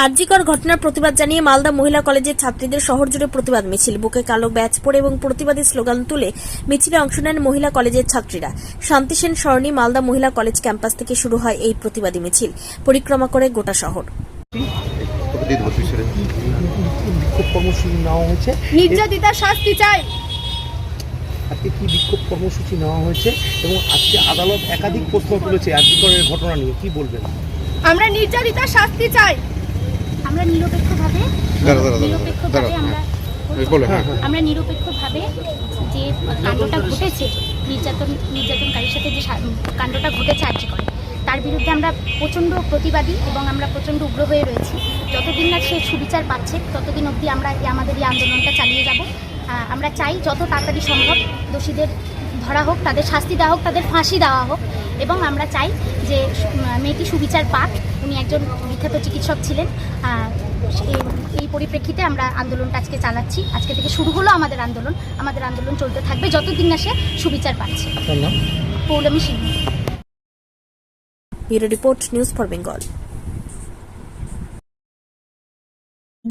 আরজিকর ঘটনার প্রতিবাদ জানিয়ে মালদা মহিলা কলেজের ছাত্রীদের শহর জুড়ে প্রতিবাদ মিছিল। বুকে কালো ব্যাচ পরে এবং প্রতিবাদী স্লোগান তুলে মিছিলে অংশ নেন মহিলা কলেজের ছাত্রীরা। শান্তিসেন সরণি মালদা মহিলা কলেজ ক্যাম্পাস থেকে শুরু হয় এই প্রতিবাদী মিছিল। পরিক্রমা করে গোটা শহর। নির্যাতিতার শাস্তি চাই। আজকে কি বিক্ষোভ কর্মসূচি নেওয়া হয়েছে এবং আজকে আদালত একাধিক প্রশ্ন তুলেছে ঘটনা নিয়ে। কি বলবেন? আমরা নির্যাতিতার শাস্তি চাই। আমরা নিরপেক্ষভাবে নিরপেক্ষভাবে আমরা হ্যাঁ আমরা নিরপেক্ষভাবে যে কাণ্ডটা ঘটেছে নির্যাতন নির্যাতনকারীর সাথে যে কাণ্ডটা ঘটেছে আর্জি করে তার বিরুদ্ধে আমরা প্রচণ্ড প্রতিবাদী এবং আমরা প্রচণ্ড উগ্র হয়ে রয়েছি। যতদিন না সে সুবিচার পাচ্ছে ততদিন অবধি আমরা আমাদের এই আন্দোলনটা চালিয়ে যাব। আমরা চাই যত তাড়াতাড়ি সম্ভব দোষীদের ধরা হোক তাদের শাস্তি দেওয়া হোক তাদের ফাঁসি দেওয়া হোক। এবং আমরা চাই যে মেয়েটি সুবিচার পাক। উনি একজন বিখ্যাত চিকিৎসক ছিলেন। এই- এই পরিপ্রেক্ষিতে আমরা আন্দোলনটা আজকে চালাচ্ছি। আজকে থেকে শুরু হলো আমাদের আন্দোলন। আমাদের আন্দোলন চলতে থাকবে যতদিন না সে সুবিচার পাচ্ছে। Poulami Singha. Bureau report news for Bengal.